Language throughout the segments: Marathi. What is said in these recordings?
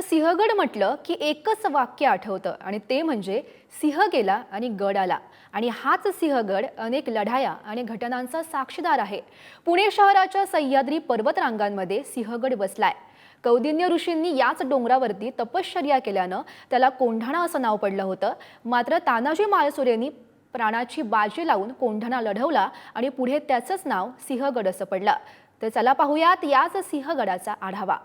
आता सिंहगड म्हटलं की एकच वाक्य आठवतं आणि ते म्हणजे सिंह गेला आणि गड आला. आणि हाच सिंहगड अनेक लढाया आणि घटनांचा साक्षीदार आहे. पुणे शहराच्या सह्याद्री पर्वतरांगांमध्ये सिंहगड बसलाय. कौदिन्य ऋषींनी याच डोंगरावरती तपश्चर्या केल्यानं त्याला कोंढाणा असं नाव पडलं होतं. मात्र तानाजी माळसुरेंनी प्राणाची बाजी लावून कोंढाणा लढवला आणि पुढे त्याचंच नाव सिंहगड असं पडलं. तर चला पाहूयात याच सिंहगडाचा आढावा.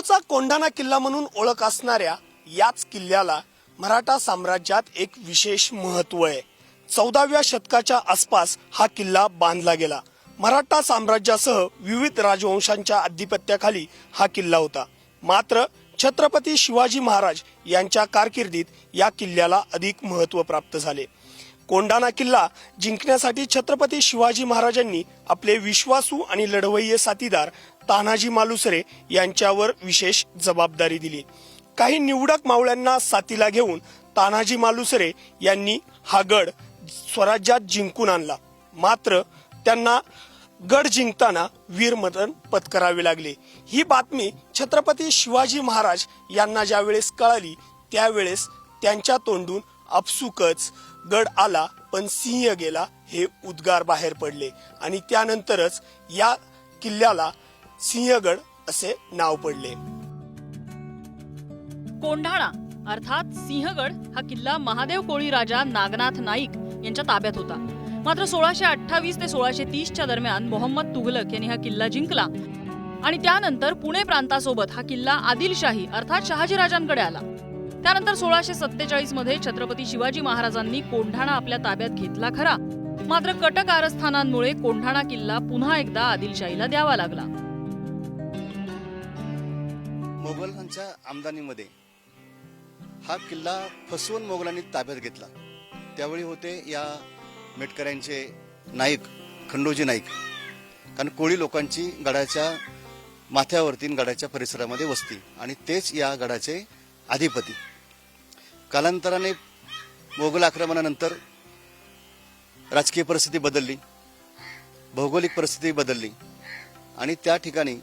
मूळचा कोंढाणा किल्ला म्हणून ओळख असणाऱ्या याच किल्ल्याला मराठा साम्राज्यात एक विशेष महत्त्व आहे. चौदाव्या शतकाच्या आसपास हा किल्ला बांधला गेला. मराठा साम्राज्यासह विविध राजवंशांच्या आधिपत्याखाली हा किल्ला होता. मात्र छत्रपती शिवाजी महाराज यांच्या कारकिर्दीत या किल्ल्याला अधिक महत्त्व प्राप्त झाले. कोंडाणा किल्ला जिंकण्यासाठी छत्रपती शिवाजी महाराजांनी आपले विश्वासू आणि लढवय्ये साथीदार तानाजी मालुसरे यांच्यावर विशेष जबाबदारी दिली. काही निवडक मावळ्यांना साथीला घेऊन तानाजी मालुसरे यांनी हा गड स्वराज्यात जिंकून आणला. मात्र त्यांना गड जिंकताना वीरमरण पत्करावे लागले. ही बातमी छत्रपती शिवाजी महाराज यांना ज्यावेळेस कळाली त्यावेळेस त्यांच्या तोंडून अपसुकच गड आला पण सिंह गेला हे उद्गार बाहेर पडले. आणि त्यानंतरच या किल्ल्याला सिंहगड असे नाव पडले. कोंढाणा अर्थात सिंहगड हा किल्ला महादेव कोळी राजा नागनाथ नाईक यांच्या ताब्यात होता. मात्र सोळाशे अठ्ठावीस ते सोळाशे तीसच्या दरम्यान मोहम्मद तुघलक यांनी हा किल्ला जिंकला आणि त्यानंतर पुणे प्रांतासोबत हा किल्ला आदिलशाही अर्थात शहाजीराजांकडे आला. त्यानंतर सोळाशे सत्तेचाळीसमध्ये छत्रपती शिवाजी महाराजांनी कोंढाणा आपल्या ताब्यात घेतला खरा. मात्र कटक आरस्थानांमुळे कोंढाणा किल्ला पुन्हा एकदा आदिलशाहीला द्यावा लागला. मोगलांच्या आमदानीमध्ये हा किल्ला फसवून मोगलांनी ताब्यात घेतला. त्यावेळी होते या मेटकऱ्यांचे नाईक खंडोजी नाईक. कारण कोळी लोकांची गडाच्या माथ्यावरती गडाच्या परिसरामध्ये वस्ती आणि तेच या गडाचे अधिपती. कालांतराने मोगल आक्रमणानंतर राजकीय परिस्थिती बदलली भौगोलिक परिस्थिती बदलली आणि त्या ठिकाणी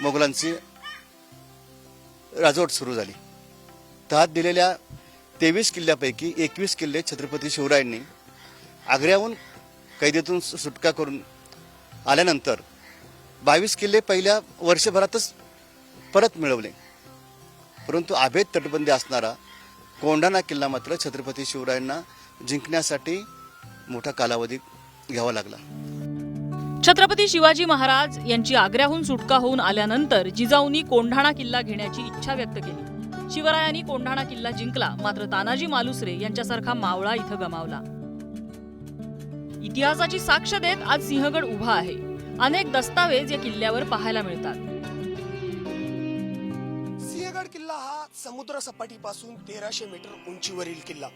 मोगलांची राजवट सुरू झाली. त्यात दिलेल्या तेवीस किल्ल्यापैकी एकवीस किल्ले छत्रपती शिवरायांनी आग्र्याहून कैदेतून सु- सुटका करून आल्यानंतर बावीस किल्ले पहिल्या वर्षभरातच परत मिळवले. परंतु अभेद तटबंदी असणारा कोंढाणा किल्ला मात्र छत्रपती शिवरायांना जिंकण्यासाठी मोठा कालावधी घ्यावा लागला. छत्रपती शिवाजी महाराज यांची आग्र्याहून सुटका होऊन आल्यानंतर जिजाऊंनी कोंढाणा किल्ला घेण्याची इच्छा व्यक्त केली. शिवरायांनी कोंढाणा किल्ला जिंकला मात्र तानाजी मालुसरे यांच्यासारखा मावळा इथं गमावला. इतिहासाची साक्ष देत आज सिंहगड उभा आहे. अनेक दस्तावेज या किल्ल्यावर पाहायला मिळतात. सिंहगड किल्ला हा समुद्र सपाटीपासून तेराशे मीटर उंचीवरील किल्ला.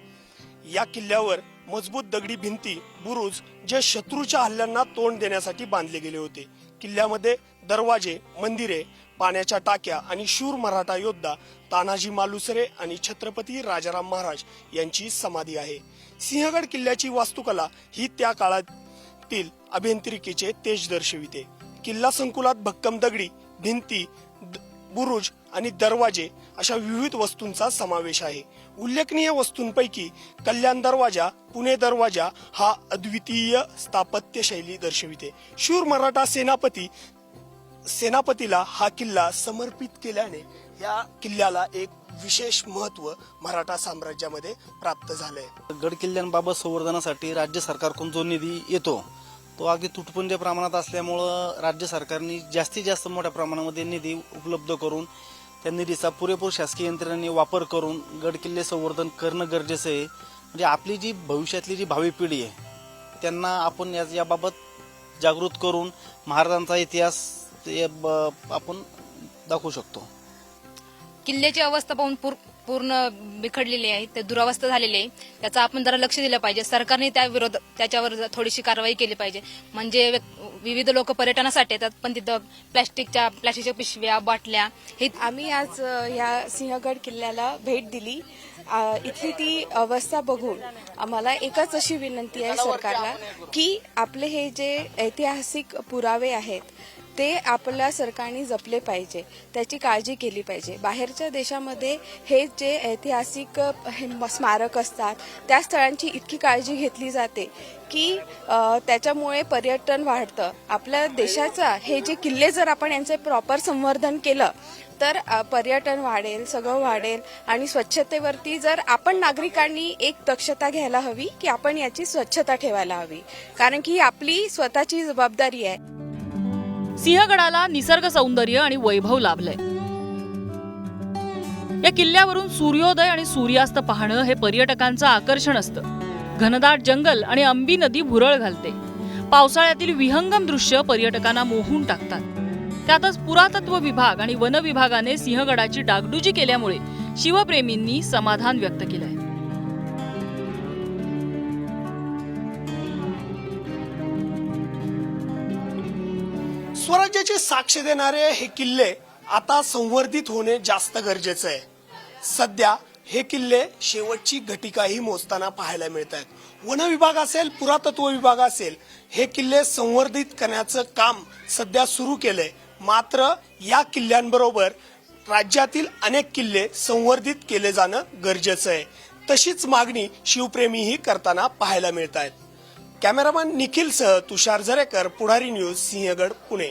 या किल्ल्यावर मजबूत दगडी भिंती बुरुज जे शत्रूच्या हल्ल्यांना तोंड देण्यासाठी बांधले गेले होते. किल्ल्यामध्ये दरवाजे मंदिरे पाण्याच्या टाक्या आणि शूर मराठा योद्धा तानाजी मालुसरे आणि छत्रपती राजाराम महाराज यांची समाधी आहे. सिंहगड किल्ल्याची वास्तुकला ही त्या काळातील अभियांत्रिकीचे तेज दर्शविते. किल्ला संकुलात भक्कम दगडी भिंती द- बुरुज आणि दरवाजे अशा विविध वस्तूंचा समावेश आहे. उल्लेखनीय वस्तूंपैकी कल्याण दरवाजा पुणे दरवाजा हा अद्वितीय स्थापत्य शैली दर्शविते. शूर मराठा सेनापती सेनापतीला हा किल्ला समर्पित केल्याने या किल्ल्याला एक विशेष महत्त्व मराठा साम्राज्यामध्ये प्राप्त झालंय. गड किल्ल्यांबाबत संवर्धनासाठी राज्य सरकारकडून जो निधी येतो तो अगदी तुटपुंज्या प्रमाणात असल्यामुळं राज्य सरकारने जास्तीत जास्त मोठ्या प्रमाणामध्ये निधी उपलब्ध करून त्या निधीचा पुरेपूर शासकीय यंत्रणेने वापर करून गड किल्ले संवर्धन करणं गरजेचं आहे. म्हणजे आपली जी भविष्यातली जी भावी पिढी आहे त्यांना आपण या याबाबत जागृत करून महाराजांचा इतिहास ते ब- आपण दाखवू शकतो. किल्ल्याची अवस्था पाहून पूर पूर्ण बिखडलेली आहे ते दुरावस्था झालेली आहे. त्याचं आपण जरा लक्ष दिलं पाहिजे. सरकारने त्या विरोध त्याच्यावर थोडीशी कारवाई केली पाहिजे. म्हणजे विविध लोक पर्यटनासाठी येतात पण तिथं प्लॅस्टिकच्या प्लॅस्टिकच्या पिशव्या बाटल्या हे आम्ही आज या ह्या सिंहगड किल्ल्याला भेट दिली. इथली ती अवस्था बघून आम्हाला एकच अशी विनंती आहे सरकारला की आपले हे जे ऐतिहासिक पुरावे आहेत ते आपल्या सरकारने जपले पाहिजे त्याची काळजी केली पाहिजे. बाहेरच्या देशामध्ये हे जे ऐतिहासिक स्मारक असतात त्या स्थळांची इतकी काळजी घेतली जाते की त्याच्यामुळे पर्यटन वाढतं. आपल्या देशाचा हे जे किल्ले जर आपण यांचे प्रॉपर संवर्धन केलं तर पर्यटन वाढेल सगळं वाढेल आणि स्वच्छतेवरती जर आपण नागरिकांनी एक दक्षता घ्यायला हवी की आपण याची स्वच्छता ठेवायला हवी. कारण की ही आपली स्वतःची जबाबदारी आहे. सिंहगडाला निसर्ग सौंदर्य आणि वैभव लाभलंय. या किल्ल्यावरून सूर्योदय आणि सूर्यास्त पाहणं हे पर्यटकांचं आकर्षण असतं. घनदाट जंगल आणि अंबी नदी भुरळ घालते. पावसाळ्यातील विहंगम दृश्य पर्यटकांना मोहून टाकतात. त्यातच पुरातत्व विभाग आणि वन विभागाने सिंहगडाची डागडुजी केल्यामुळे शिवप्रेमींनी समाधान व्यक्त केलंय. स्वराज्याची साक्ष देणारे हे किल्ले आता संवर्धित होणे जास्त गरजेचं आहे. सध्या हे किल्ले शेवटची घटिकाही मोजताना पाहायला मिळत आहेत वन विभाग असेल पुरातत्व विभाग असेल हे किल्ले संवर्धित करण्याचं काम सध्या सुरू केलंय. मात्र या किल्ल्यांबरोबर राज्यातील अनेक किल्ले संवर्धित केले जाणं गरजेचं आहे. तशीच मागणी शिवप्रेमीही करताना पाहायला मिळत आहेत कॅमेरामॅन निखिलसह तुषार झरेकर पुढारी न्यूज सिंहगड पुणे.